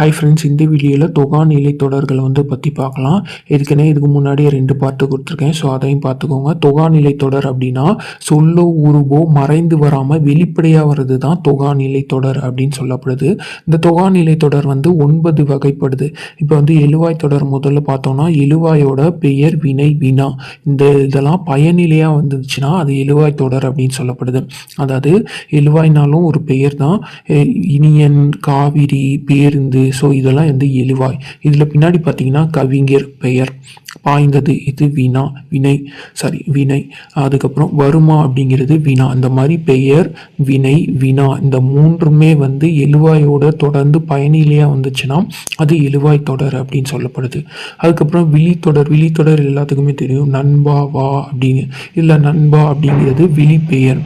Hi friends இந்த வீடியோவில் தொகா நிலை தொடர்களை வந்து பற்றி பார்க்கலாம். ஏற்கனவே இதுக்கு முன்னாடியே ரெண்டு பார்ட்டு கொடுத்துருக்கேன். ஸோ அதையும் பார்த்துக்கோங்க. தொகா நிலை தொடர் அப்படின்னா சொல்லோ உருவோ மறைந்து வராமல் வெளிப்படையாக வர்றது தான் தொகா நிலை தொடர் அப்படின்னு சொல்லப்படுது. இந்த தொகா நிலை தொடர் வந்து ஒன்பது வகைப்படுது. இப்போ வந்து எழுவாய் தொடர் முதல்ல பார்த்தோம்னா எழுவாயோட பெயர் வினை வினா. இந்த இதெல்லாம் பயனிலையாக வந்துச்சுன்னா அது எழுவாய் தொடர் அப்படின்னு சொல்லப்படுது. அதாவது எழுவாய்னாலும் ஒரு பெயர் தான் இனியன் காவிரி பேருந்து ஸோ இதெல்லாம் வந்து எழுவாய் இதில் பின்னாடி பார்த்தீங்கன்னா கவிஞர் பெயர் பாய்ந்தது. இது வினா வினை சாரி வினை. அதுக்கப்புறம் வருமா அப்படிங்கிறது வினா இந்த மாதிரி பெயர் வினை வினா இந்த மூன்றுமே வந்து எழுவாயோட தொடர்ந்து பயனிலையாக வந்துச்சுன்னா அது எழுவாய் தொடர் அப்படின்னு சொல்லப்படுது. அதுக்கப்புறம் விழித்தொடர். விழித்தொடர் எல்லாத்துக்குமே தெரியும். நண்பா வா அப்படின்னு. இல்லை நண்பா அப்படிங்கிறது விழி பெயர்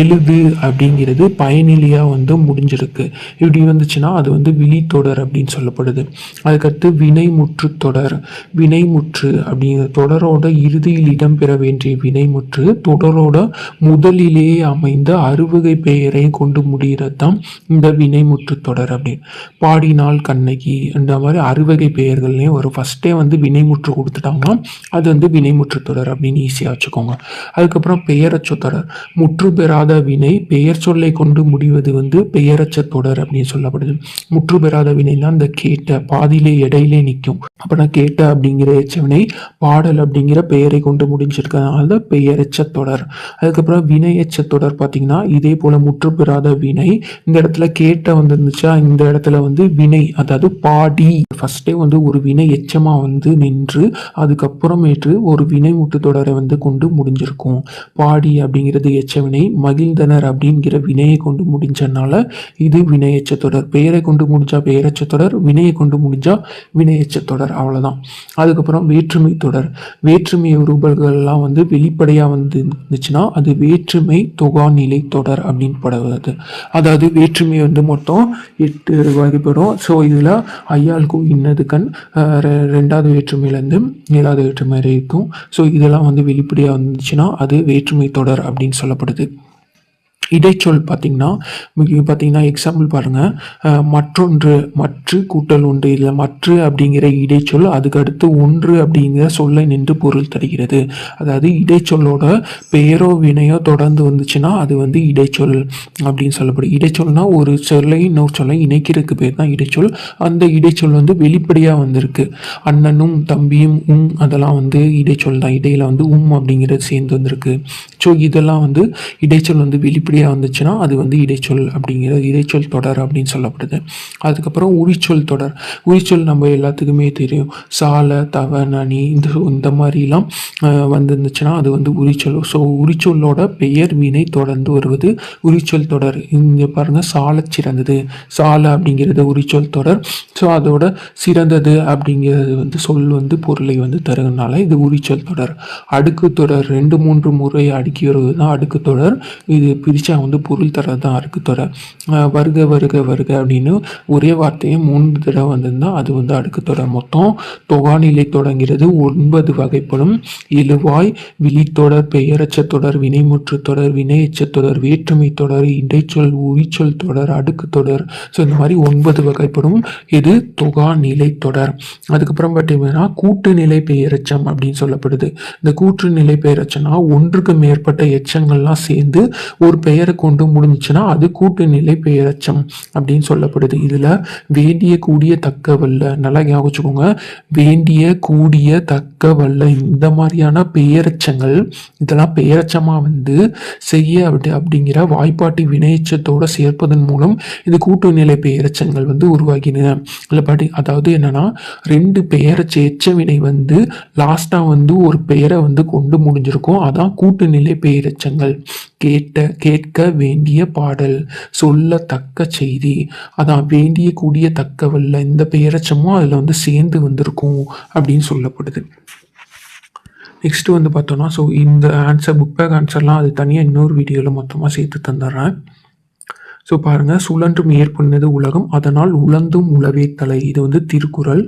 எழுது அப்படிங்கிறது பயனிலையாக வந்து முடிஞ்சிருக்கு. இப்படி வந்துச்சுன்னா அது வந்து விழித்தொடர் தொடர் அப்படின்னு சொல்லப்படுது. அதுக்கடுத்து வினைமுற்று தொடர். வினைமுற்று அப்படிங்கிற தொடரோட இறுதியில் இடம்பெற வேண்டிய வினைமுற்று தொடரோட முதலிலேயே அமைந்த அறுவகை பெயரை கொண்டு முடிகிறது தான் இந்த வினைமுற்று தொடர் அப்படின்னு. பாடினால் கண்ணகி இந்த மாதிரி அறுவகை பெயர்கள்லையும் ஒரு ஃபஸ்ட்டே வந்து வினைமுற்று கொடுத்துட்டாங்கன்னா அது வந்து வினைமுற்று தொடர் அப்படின்னு ஈஸியாக வச்சுக்கோங்க. அதுக்கப்புறம் பெயரச்ச தொடர் முற்று பெறாத வினை பெயர் சொல்லை கொண்டு முடிவது வந்து பெயரச்ச தொடர் அப்படின்னு சொல்லப்படுது. முற்று பெறாத வினை வினைனா இந்த கேட்ட பாதியிலே இடையிலே நிற்கும். அப்போ கேட்ட அப்படிங்கிற எச்சவினை பாடல் அப்படிங்கிற பெயரை கொண்டு முடிஞ்சிருக்கனால பெயரெச்ச தொடர். அதுக்கப்புறம் வினை எச்ச தொடர் பார்த்தீங்கன்னா இதே போல முற்று பெறாத வினை. இந்த இடத்துல கேட்ட வந்துருந்துச்சா? இந்த இடத்துல வந்து வினை அதாவது பாடி. ஃபர்ஸ்டே வந்து ஒரு வினை எச்சமாக வந்து நின்று அதுக்கப்புறமேட்டு ஒரு வினை முட்டு தொடரை வந்து கொண்டு முடிஞ்சிருக்கும். பாடி அப்படிங்கிறது எச்சவினை மகிழ்ந்தனர் அப்படிங்கிற வினையை கொண்டு முடிஞ்சனால இது வினையச்ச தொடர். பெயரை கொண்டு முடிஞ்சா பெயரை தொடர் வினையை கொண்டு முடிஞ்சா வினையச்ச தொடர் அவ்வளவுதான். அதுக்கப்புறம் வேற்றுமை தொடர். வேற்றுமை உருவல்கள்லாம் வந்து வெளிப்படையாக வந்து இருந்துச்சுன்னா அது வேற்றுமை தொகா நிலை தொடர் அப்படின்னு படுவது அதாவது வேற்றுமை வந்து மொத்தம் எட்டு வகைப்படும். ஸோ இதில் ஐயாளுக்கு இன்னது கண் ரெ- ரெண்டாவது வேற்றுமையிலேருந்து ஏழாவது வேற்றுமை இருக்கும் ஸோ இதெல்லாம் வந்து வெளிப்படையாக வந்துச்சுன்னா அது வேற்றுமை தொடர் அப்படின்னு சொல்லப்படுது. இடைச்சொல் பார்த்தீங்கன்னா முக்கியம் பார்த்தீங்கன்னா எக்ஸாம்பிள் பாருங்கள் மற்றொன்று மற்று கூட்டல் ஒன்று இதில் மற்று அப்படிங்கிற இடைச்சொல் அதுக்கு அடுத்து ஒன்று அப்படிங்கிற சொல்லை நின்று பொருள் தருகிறது. அதாவது இடைச்சொல்லோட பெயரோ வினையோ தொடர்ந்து வந்துச்சுன்னா அது வந்து இடைச்சொல் அப்படின்னு சொல்லப்படும். இடைச்சொல்னால் ஒரு சொல்லை இன்னொரு சொல்லை இணைக்கிறதுக்கு பேர் தான் இடைச்சொல். அந்த இடைச்சொல் வந்து வெளிப்படையாக வந்திருக்கு. அண்ணனும் தம்பியும் உம் அதெல்லாம் வந்து இடைச்சொல் தான். இடையில் வந்து உம் அப்படிங்கிறது சேர்ந்து வந்திருக்கு. ஸோ இதெல்லாம் வந்து இடைச்சொல் வந்து வெளிப்படையாக வந்துச்சுன்னா அது வந்து இடைச்சொல் அப்படிங்கிற இடைச்சொல் தொடர் அப்படின்னு சொல்லப்படுது. அதுக்கப்புறம் உரிச்சொல் தொடர். உரிச்சொல் நம்ம எல்லாத்துக்குமே தெரியும். சாலை தவ நனி இந்த இந்த மாதிரிலாம் வந்துருந்துச்சுன்னா அது வந்து உரிச்சொல். ஸோ உரிச்சொல்லோட பெயர் வினை தொடர்ந்து வருவது உரிச்சொல் தொடர். இங்கே பாருங்கள் சாலை சிறந்தது. சாலை அப்படிங்கிறது உரிச்சொல் தொடர். ஸோ அதோட சிறந்தது அப்படிங்கிறது வந்து சொல் வந்து பொருளை வந்து தருகிறதுனால இது உரிச்சொல் தொடர். அடுக்கு தொடர். ரெண்டு மூன்று முறை அடுக்கி வருவது தான் அடுக்கு தொடர். இது பிரிச்சா வந்து பொருள் தரது தான் அடுக்கு தொடர் வருக வருக வருக அப்படின்னு ஒரே வார்த்தையை மூன்று தடவை வந்திருந்தா அது வந்து அடுக்கு தொடர் மொத்தம் தொகாநிலை தொடங்கிறது ஒன்பது வகைப்படும். இழுவாய் விழித்தொடர் பெயரச்ச தொடர் வினைமுற்று தொடர் வினையச்ச தொடர் வேற்றுமை தொடர் இடைச்சொல் உரிச்சொல் தொடர் அடுக்கு தொடர். ஸோ இந்த மாதிரி ஒன்பது வகைப்படும். இது தொகா நிலை தொடர். அதுக்கப்புறம் பார்த்தீங்கன்னா கூட்டு நிலை பெயரெச்சம் அப்படின்னு சொல்லப்படுது. இந்த கூற்று நிலை பெயரச்சம்னா ஒன்றுக்கு மேற்பட்ட எச்சங்கள்லாம் சேர்ந்து ஒரு பெயரை கொண்டு முடிஞ்சுன்னா அது கூட்டு நிலை அப்படின்னு சொல்லப்படுது. இதில் வேண்டிய கூடிய தக்க வல்ல நல்லா ஞாபகம் வச்சுக்கோங்க. வேண்டிய கூடிய தக்க வல்ல இந்த மாதிரியான பெயரெச்சங்கள் இதெல்லாம் பெயரெச்சமாக வந்து செய்ய அப்படி அப்படிங்கிற வாய்ப்பாட்டி வினையச்சத்தோட சேர்ப்பதன் மூலம் இது கூட்டு நிலை வந்து உருவாகின. இல்லை பாட்டி அதாவது என்னன்னா ரெண்டு பெயரச்ச எச்ச வினை வந்து லாஸ்ட்டாக வந்து ஒரு பெயரை வந்து கொண்டு முடிஞ்சிருக்கும். அதான் கூட்டு நிலை கேட்ட கேட்ட கேட்க வேண்டிய பாடல் சொல்லத்தக்க செய்தி. அதான் வேண்டிய கூடிய தக்கவல்ல இந்த பெயரச்சமும் அதில் வந்து சேர்ந்து வந்திருக்கும் அப்படின்னு சொல்லப்படுது. நெக்ஸ்ட் வந்து பார்த்தோம்னா ஸோ இந்த ஆன்சர் புக் பேக் ஆன்சர்லாம் அது தனியாக இன்னொரு வீடியோவில் மொத்தமாக சேர்த்து தந்துடுறேன். ஸோ பாருங்கள் சுழன்றும் ஏற்புன்னது உலகம் அதனால் உழந்தும் உழவே தலை. இது வந்து திருக்குறள்.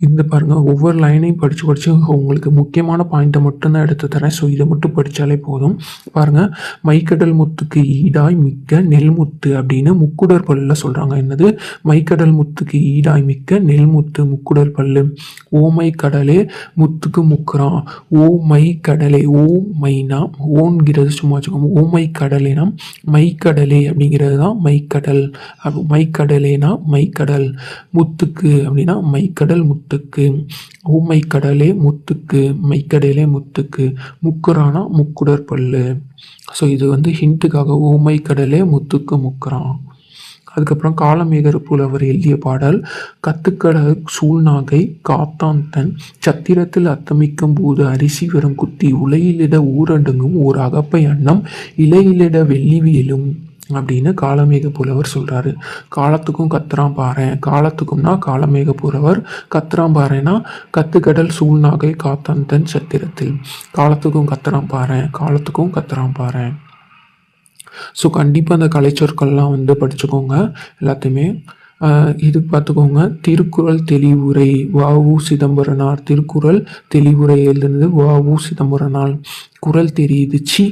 இந்த பாருங்க ஒவ்வொரு லைனையும் படித்து படித்து உங்களுக்கு முக்கியமான பாயிண்ட்டை மட்டும்தான் எடுத்து தரேன். ஸோ இதை மட்டும் படித்தாலே போதும். பாருங்கள் மைக்கடல் முத்துக்கு ஈடாய் மிக்க நெல்முத்து அப்படின்னு முக்குடர் பல்லில் சொல்கிறாங்க என்னது? மைக்கடல் முத்துக்கு ஈடாய் மிக்க நெல்முத்து முக்குடர் பல்லு. ஓமை கடலே முத்துக்கு முக்குறான். ஓ மை கடலே ஓ மைனா ஓன்கிறது சும்மா வச்சுக்கோங்க. ஓமை கடலேனா மைக்கடலே அப்படிங்கிறது தான் மைக்கடல். மைக்கடலேனா மைக்கடல் முத்துக்கு அப்படின்னா மைக்கடல் முத்துக்கு ஊமை கடலே முத்துக்கு மைக்கடலே முத்துக்கு முக்குறானா முக்குடர் பல்லு. ஸோ இது வந்து ஹிண்ட்டுக்காக ஊமை கடலே முத்துக்கு முக்குறான். அதுக்கப்புறம் காலமேகர் புலவர் எழுதிய பாடல் கத்துக்கட சூழ்நாகை காத்தான் தன் சத்திரத்தில் அத்தமிக்கும் போது அரிசி வரும் குத்தி உலையிலிட ஊரடங்கும் ஓர் அகப்பை அன்னம் இலையிலிட வெள்ளிவியலும் அப்படின்னு காலமேக புலவர் சொல்கிறாரு காலத்துக்கும் கத்துறான் பாறேன் காலத்துக்கும்னா காலமேக புலவர் கத்துறான் பாறேன்னா கத்துக்கடல் சூழ்நாகை காத்தான் தன் சத்திரத்தில். காலத்துக்கும் கத்துறான் பாறேன் காலத்துக்கும் கத்துறான் பாறேன் ஸோ கண்டிப்பாக அந்த கலைச்சொற்கள்லாம் வந்து படிச்சுக்கோங்க. எல்லாத்தையுமே ஆஹ் இது பார்த்துக்கோங்க. திருக்குறள் தெளிவுரை. வாவு சிதம்பரனார். திருக்குறள் தெளிவுரை எழுதுனது வாவு சிதம்பரனார் குரல் தெரியுது. சி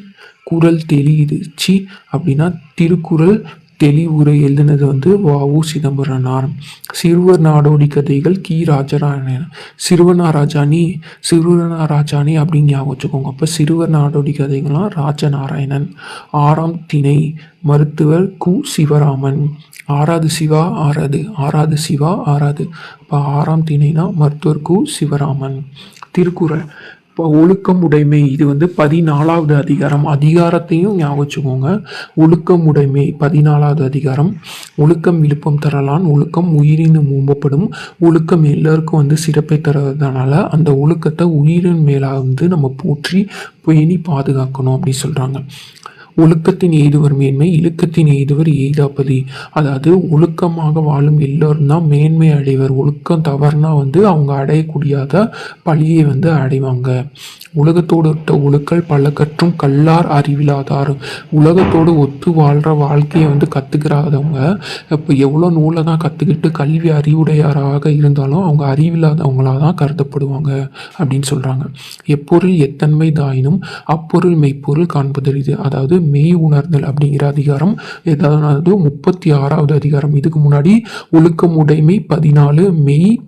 குறள் தெரியுது. சி அப்படின்னா திருக்குறள் தெளிவுரை எழுதுனது வந்து வாவு சிதம்பரனார் சிறுவர் நாடோடி கதைகள் கி. ராஜராயணன் சிறுவனா ராஜாணி சிறுவனா ராஜாணி அப்படின்னு ஞாபகம் வச்சுக்கோங்க. அப்போ சிறுவர் நாடோடி கதைகள்லாம் ராஜநாராயணன். ஆறாம் திணை மருத்துவர் கு. சிவராமன். ஆறாவது சிவா ஆறாது ஆறாவது சிவா ஆறாது இப்போ ஆறாம் திணைனா மருத்துவர் கு. சிவராமன். திருக்குறள். இப்போ ஒழுக்கம் உடைமை இது வந்து பதினாலாவது அதிகாரம். அதிகாரத்தையும் ஞாபகம் வச்சுக்கோங்க. ஒழுக்கம் உடைமை பதினாலாவது அதிகாரம். ஒழுக்கம் விழுப்பம் தரலான். ஒழுக்கம் உயிரினு மூம்பப்படும். ஒழுக்கம் எல்லாருக்கும் வந்து சிறப்பை தரதுனால அந்த ஒழுக்கத்தை உயிரின் மேலாக வந்து நம்ம போற்றி பேணி பாதுகாக்கணும் அப்படின்னு சொல்கிறாங்க ஒழுக்கத்தின் எய்துவர் மேன்மை இழுக்கத்தின் எய்துவர் எய்தாப்பதி அதாவது ஒழுக்கமாக வாழும் எல்லோரும் தான் மேன்மை அடைவர். ஒழுக்கம் தவறுனா வந்து அவங்க அடையக்கூடியாத பழியை வந்து அடைவாங்க. உலகத்தோடு ஒட்ட ஒழுக்கல் பல கற்றும் கல்லார் அறிவிலாதார். உலகத்தோடு ஒத்து வாழ்கிற வாழ்க்கையை வந்து கற்றுக்கிறாதவங்க இப்போ எவ்வளோ நூலை தான் கற்றுக்கிட்டு கல்வி அறிவுடையாராக இருந்தாலும் அவங்க அறிவில்லாதவங்களாக தான் கருதப்படுவாங்க அப்படின்னு சொல்கிறாங்க எப்பொருள் எத்தன்மை தாயினும் அப்பொருள் மெய்ப்பொருள் காண்பதறிது. அதாவது மெய் உணர்தல் அப்படிங்கிற அதிகாரம். ஏதாவது முப்பத்தி ஆறாவது அதிகாரம். இதுக்கு முன்னாடி ஒழுக்கம் உடைமை பதினாலு மெய்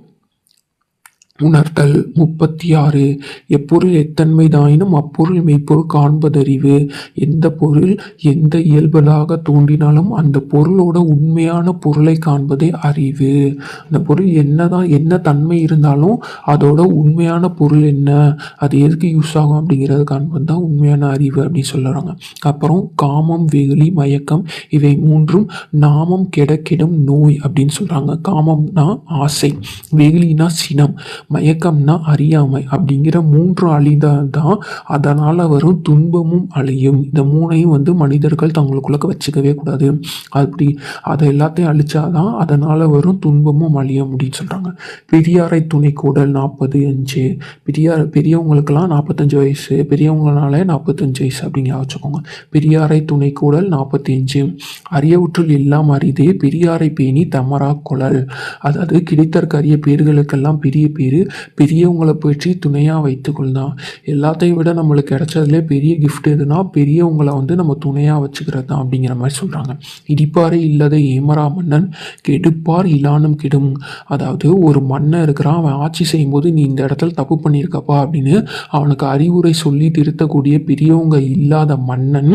உணர்தல் முப்பத்தி ஆறு எப்பொருள் எத்தன்மைதாயினும் அப்பொருள் மெய்ப்பொருள் காண்பதறிவு. எந்த பொருள் எந்த இயல்பலாக தோன்றினாலும் அந்த பொருளோட உண்மையான பொருளை காண்பதே அறிவு. அந்த பொருள் என்னதான் என்ன தன்மை இருந்தாலும் அதோட உண்மையான பொருள் என்ன? அது எதுக்கு யூஸ் ஆகும் அப்படிங்கிறது காண்பது தான் உண்மையான அறிவு அப்படின்னு சொல்லுறாங்க. அப்புறம் காமம் வெகுளி மயக்கம் இவை மூன்றும் நாமம் கெடக்கிடும் நோய் அப்படின்னு சொல்கிறாங்க காமம்னா ஆசை வெகுளினா சினம் மயக்கம்னா அறியாமை அப்படிங்கிற மூன்று அழிந்தால் தான் அதனால் வரும் துன்பமும் அழியும். இந்த மூணையும் வந்து மனிதர்கள் தங்களுக்குள்ள வச்சுக்கவே கூடாது. அப்படி அதை எல்லாத்தையும் அழிச்சாதான் அதனால் வரும் துன்பமும் அழியும் அப்படின்னு சொல்கிறாங்க பெரியாரை துணை கூடல் நாற்பது அஞ்சு. பெரியார் பெரியவங்களுக்கெல்லாம் நாற்பத்தஞ்சு வயசு. பெரியவங்களாலே நாற்பத்தஞ்சு வயசு அப்படிங்க வச்சுக்கோங்க. பெரியாரை துணை கூடல் நாற்பத்தி அஞ்சு. அரியவுற்றுள் எல்லாம் அறிதே பெரியாரை பேணி தமரா குழல் அதாவது கிடைத்தற்கரிய பேர்களுக்கெல்லாம் பெரிய பேர் பெரியவங்களை பற்றி துணையாக வைத்துக்கொள்ளலாம் எல்லாத்தையும் விட நம்மளுக்கு கிடைச்சதுலே பெரிய கிஃப்ட் எதுனா பெரியவங்களை வந்து நம்ம துணையாக வச்சுக்கிறது தான் அப்படிங்கிற மாதிரி சொல்கிறாங்க இடிப்பாரே இல்லாத ஏமரா மன்னன் கெடுப்பார் இலானம் கெடும். அதாவது ஒரு மன்னன் இருக்கிறான் அவன் ஆட்சி செய்யும்போது நீ இந்த இடத்துல தப்பு பண்ணியிருக்கப்பா அப்படின்னு அவனுக்கு அறிவுரை சொல்லி திருத்தக்கூடிய பெரியவங்க இல்லாத மன்னன்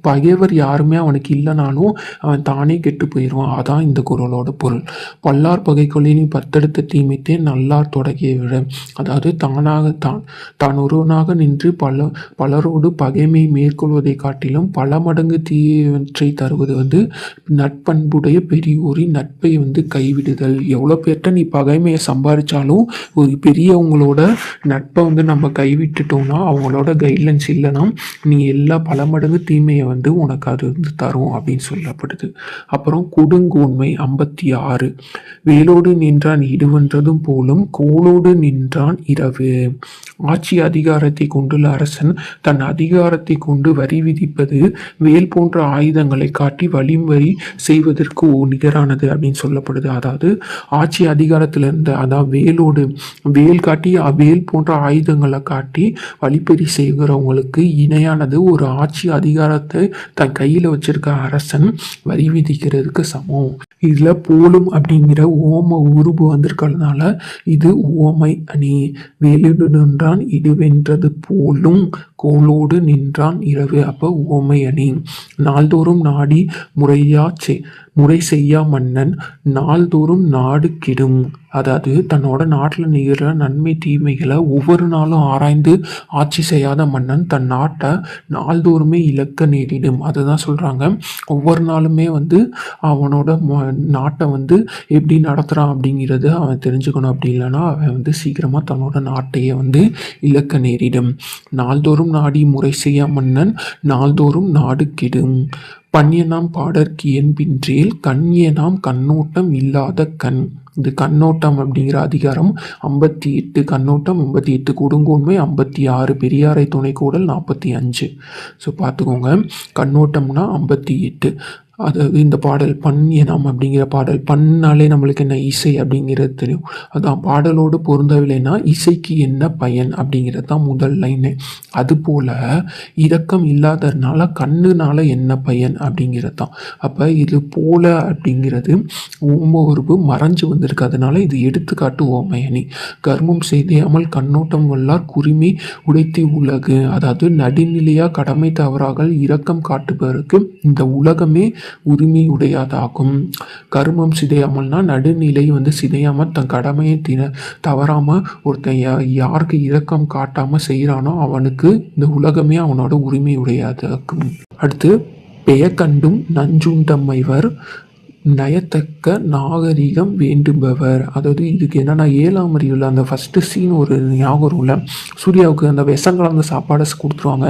பகைவர் யாருமே அவனுக்கு இல்லைனாலும் அவன் தானே கெட்டு போயிடுவான். அதான் இந்த குரலோட பொருள். பல்லார் பகை கொள்ளினி பத்தெடுத்த தீமைத்தே நல்லார் தொடை. ஆகியவிட அதாவது தானாக தான் தான் ஒருவனாக நின்று பல பலரோடு பகைமை மேற்கொள்வதை காட்டிலும் பல மடங்கு தீயவற்றை தருவது வந்து நட்பண்புடைய பெரியோரின் நட்பை வந்து கைவிடுதல். எவ்வளோ பேர்கிட்ட நீ பகைமையை சம்பாதிச்சாலும் ஒரு பெரியவங்களோட நட்பை வந்து நம்ம கைவிட்டுட்டோம்னா அவங்களோட கைட்லைன்ஸ் இல்லைன்னா நீ எல்லா பல மடங்கு தீமையை வந்து உனக்கு அது வந்து தரும் அப்படின்னு சொல்லப்படுது. அப்புறம் கொடுங்கோன்மை ஐம்பத்தி ஆறு. வேலோடு நின்றான் இடுவன்றதும் போலும் கோல் தோளோடு நின்றான் இரவு. ஆட்சி அதிகாரத்தை கொண்டுள்ள அரசன் தன் அதிகாரத்தை கொண்டு வரி விதிப்பது வேல் போன்ற ஆயுதங்களை காட்டி வழிமுறை செய்வதற்கு நிகரானது அப்படின்னு சொல்லப்படுது. அதாவது ஆட்சி அதிகாரத்தில் இருந்த அதாவது வேலோடு வேல் காட்டி வேல் போன்ற ஆயுதங்களை காட்டி வழிப்பறி செய்கிறவங்களுக்கு இணையானது ஒரு ஆட்சி அதிகாரத்தை தன் கையில் வச்சிருக்க அரசன் வரி விதிக்கிறதுக்கு சமம். இதில் போலும் அப்படிங்கிற ஓம உருபு வந்திருக்கிறதுனால இது உவமை அணி வேலோடு நின்றான் இடிவென்றது போலும் கோலோடு நின்றான் இரவு. அப்போ உவமை அணி. நாள்தோறும் நாடி முறையாச்சே. முறை செய்யா மன்னன் நாள்தோறும் நாடு கெடும். அதாவது தன்னோட நாட்டில் நிகழ்கிற நன்மை தீமைகளை ஒவ்வொரு நாளும் ஆராய்ந்து ஆட்சி செய்யாத மன்னன் தன் நாட்டை நாள்தோறுமே இழக்க நேரிடும். அதுதான் சொல்கிறாங்க ஒவ்வொரு நாளுமே வந்து அவனோட ம- நாட்டை வந்து எப்படி நடத்துகிறான் அப்படிங்கிறத அவன் தெரிஞ்சுக்கணும். அப்படி இல்லைன்னா அவன் வந்து சீக்கிரமாக தன்னோட நாட்டையே வந்து இழக்க நேரிடும். நாள்தோறும் நாடி முறை செய்யா மன்னன் நாள்தோறும் நாடு கெடும். பன்னியனாம் பாடற்கு என்பின்றேல் கண்ணியனாம் கண்ணோட்டம் இல்லாத கண். இது கண்ணோட்டம் அப்படிங்கிற அதிகாரம். ஐம்பத்தி எட்டு கண்ணோட்டம் ஐம்பத்தி எட்டு கொடுங்கோன்மை ஐம்பத்தி ஆறு பெரியாரை துணைக்கூடல் நாற்பத்தி அஞ்சு. ஸோ பார்த்துக்கோங்க. கண்ணோட்டம்னா ஐம்பத்தி எட்டு அதாவது இந்த பாடல் பண் அப்படிங்கிற பாடல் பண்ணாலே நம்மளுக்கு என்ன இசை அப்படிங்கிறது தெரியும். அதான் பாடலோடு பொருந்தவில்லைன்னா இசைக்கு என்ன பயன் அப்படிங்கிறது தான் முதல் லைனு. அதுபோல் இரக்கம் இல்லாததுனால கண்ணுனால என்ன பயன் அப்படிங்கிறது தான். அப்போ இது போல அப்படிங்கிறது ஓம உருவு மறைஞ்சு வந்திருக்கு. அதனால இது எடுத்துக்காட்டு ஓமையணி. கர்மம் செய்யாமல் கண்ணோட்டம் வல்லார் குருமி உடைத்தி உலகு. அதாவது நடுநிலையாக கடமை தவறாக இரக்கம் காட்டுபவருக்கு இந்த உலகமே உரிமை உடையதாகும் கர்மம் சிதையாமல்னா நடுநிலை வந்து சிதையாமல் தன் கடமையை தின தவறாமல் ஒருத்தன் யாருக்கு இரக்கம் காட்டாமல் செய்கிறானோ அவனுக்கு இந்த உலகமே அவனோட உரிமையுடையதாகும். அடுத்து பெயக்கண்டும் நஞ்சுண்டமைவர் நயத்தக்க நாகரிகம் வேண்டுபவர். அதாவது இதுக்கு என்னன்னா ஏழாம் அறிவில் அந்த ஃபஸ்ட்டு சீன் ஒரு ஞாபகம் வரும்ல? சூர்யாவுக்கு அந்த விஷம் கலந்த சாப்பாடை கொடுத்துருவாங்க.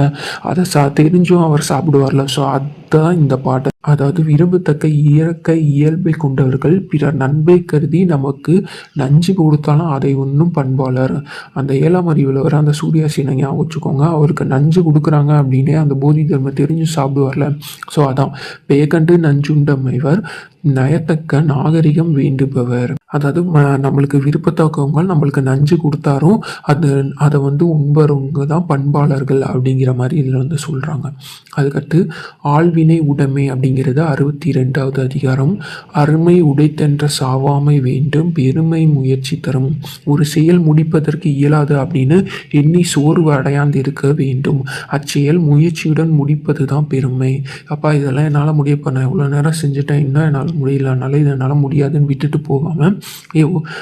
அதை சா தெரிஞ்சும் அவர் சாப்பிடுவார்ல. ஸோ அதுதான் இந்த பாட்டை. அதாவது விரும்பத்தக்க இயற்கை இயல்பை கொண்டவர்கள் பிறர் நன்மை கருதி நமக்கு நஞ்சு கொடுத்தாலும் அதை ஒன்றும் பண்பாளர். அந்த ஏழாம் அறிவில் வர அந்த சூர்யாசீனை ஞாபகம் வச்சுக்கோங்க. அவருக்கு நஞ்சு கொடுக்குறாங்க அப்படின்னே அந்த போதி தர்மம் தெரிஞ்சு சாப்பிடுவார்ல. ஸோ அதான். பேகண்டு நஞ்சுண்டமைவர் நயத்தக்க நாகரிகம் வேண்டுபவர். அதாவது நம்மளுக்கு விருப்பத்தக்கவங்க நம்மளுக்கு நஞ்சு கொடுத்தாரும் அது அதை வந்து உண்பறவங்க தான் பண்பாளர்கள் அப்படிங்கிற மாதிரி இதில் வந்து சொல்கிறாங்க அதுக்கடுத்து ஆழ்வினை உடைமை அப்படிங்கிறது அறுபத்தி ரெண்டாவது அதிகாரம். அருமை உடைத்தென்ற சாவாமை வேண்டும் பெருமை முயற்சி தரும். ஒரு செயல் முடிப்பதற்கு இயலாது அப்படின்னு எண்ணி சோர்வு அடையாந்து இருக்க வேண்டும். அச்செயல் முயற்சியுடன் முடிப்பது தான் பெருமை. அப்பா இதெல்லாம் என்னால் முடிய நான் இவ்வளோ நேரம் செஞ்சுட்டேன். இன்னும் என்னால் முடியலனால இது என்னால் முடியாதுன்னு விட்டுட்டு போகாமல்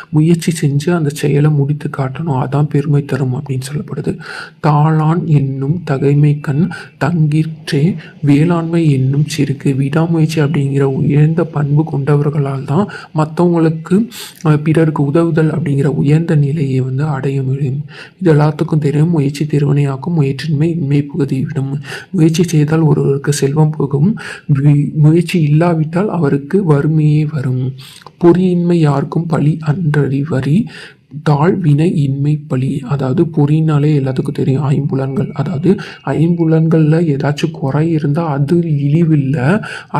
முயற்சி செஞ்சு அந்த செயலை முடித்து காட்டணும். அதான் பெருமை தரும் அப்படின்னு சொல்லப்படுது. தாளான் என்னும் தகைமை கண் தங்கிற்றே வேளாண்மை என்னும் சிறுக்கு விடாமுயற்சி அப்படிங்கிற உயர்ந்த பண்பு கொண்டவர்களால் தான் மற்றவங்களுக்கு பிறருக்கு உதவுதல் அப்படிங்கிற உயர்ந்த நிலையை வந்து அடைய முடியும். இது எல்லாத்துக்கும் தெரியும். முயற்சி திருவினையாக்கும் முயற்சின்மை இன்மை புகுதிவிடும் முயற்சி செய்தால் ஒருவருக்கு செல்வம் போகும். முயற்சி இல்லாவிட்டால் அவருக்கு வறுமையே வரும். பொறியின்மை யாருக்கும் பழி அன்றறி வரி தாழ்வினை இன்மை பழி. அதாவது பொறினாலே எல்லாத்துக்கும் தெரியும் ஐம்புலன்கள். அதாவது ஐம்புலன்களில் ஏதாச்சும் குறை இருந்தால் அது இழிவில்லை.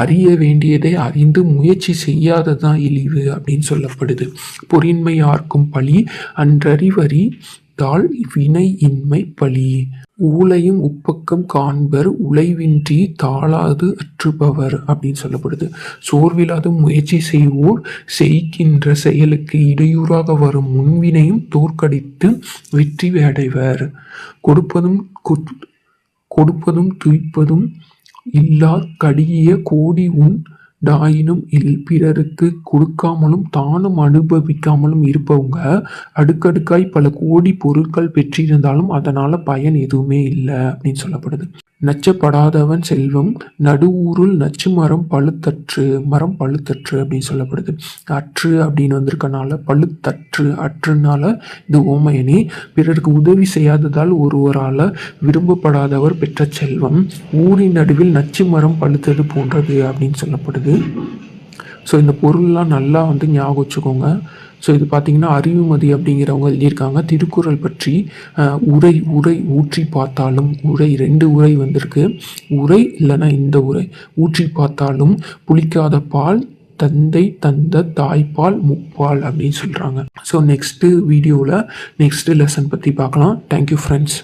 அறிய வேண்டியதை அறிந்து முயற்சி செய்யாதது தான் இழிவு அப்படின்னு சொல்லப்படுது. பொறின்மை யாருக்கும் பழி அன்றறிவரி தாழ் வினை இன்மை பழி. ஊழையும் உப்பக்கம் காண்பர் உழைவின்றி தாளாது அற்றுபவர் அப்படின்னு சொல்லப்படுது. சோர்வில்லாத முயற்சி செய்வோர் செய்கின்ற செயலுக்கு இடையூறாக வரும் முன்வினையும் தோற்கடித்து வெற்றி அடைவர். கொடுப்பதும் கொடுப்பதும் துய்ப்பதும் இல்லா கடிய கோடி உன் டாயினும் இல் பிறருக்கு கொடுக்காமலும் தானும் அனுபவிக்காமலும் இருப்பவங்க அடுக்கடுக்காய் பல கோடி பொருட்கள் பெற்றிருந்தாலும் அதனால பயன் எதுவுமே இல்லை அப்படின்னு சொல்லப்படுது. நச்சப்படாதவன் செல்வம் நடுவூருள் நச்சு மரம் பழுத்தற்று மரம் பழுத்தற்று அப்படின்னு சொல்லப்படுது. அற்று அப்படின்னு வந்திருக்கனால பழுத்தற்று அற்றுனால இது ஓமையனி பிறருக்கு உதவி செய்யாததால் ஒருவரால் விரும்பப்படாதவர் பெற்ற செல்வம் ஊரின் நடுவில் நச்சு மரம் பழுத்தது போன்றது அப்படின்னு சொல்லப்படுது. ஸோ இந்த பொருள்லாம் நல்லா வந்து ஞாபகம் வச்சுக்கோங்க. ஸோ இது பார்த்தீங்கன்னா அறிவுமதி அப்படிங்கிறவங்க எழுதியிருக்காங்க. திருக்குறள் பற்றி உரை உரை ஊற்றி பார்த்தாலும் உரை ரெண்டு உரை வந்திருக்கு. உரை இல்லைன்னா இந்த உரை. ஊற்றி பார்த்தாலும் புளிக்காத பால் தந்தை தந்த தாய்ப்பால் முப்பால் அப்படின்னு சொல்கிறாங்க ஸோ நெக்ஸ்ட்டு வீடியோவில் நெக்ஸ்ட்டு லெசன் பற்றி பார்க்கலாம். Thank you friends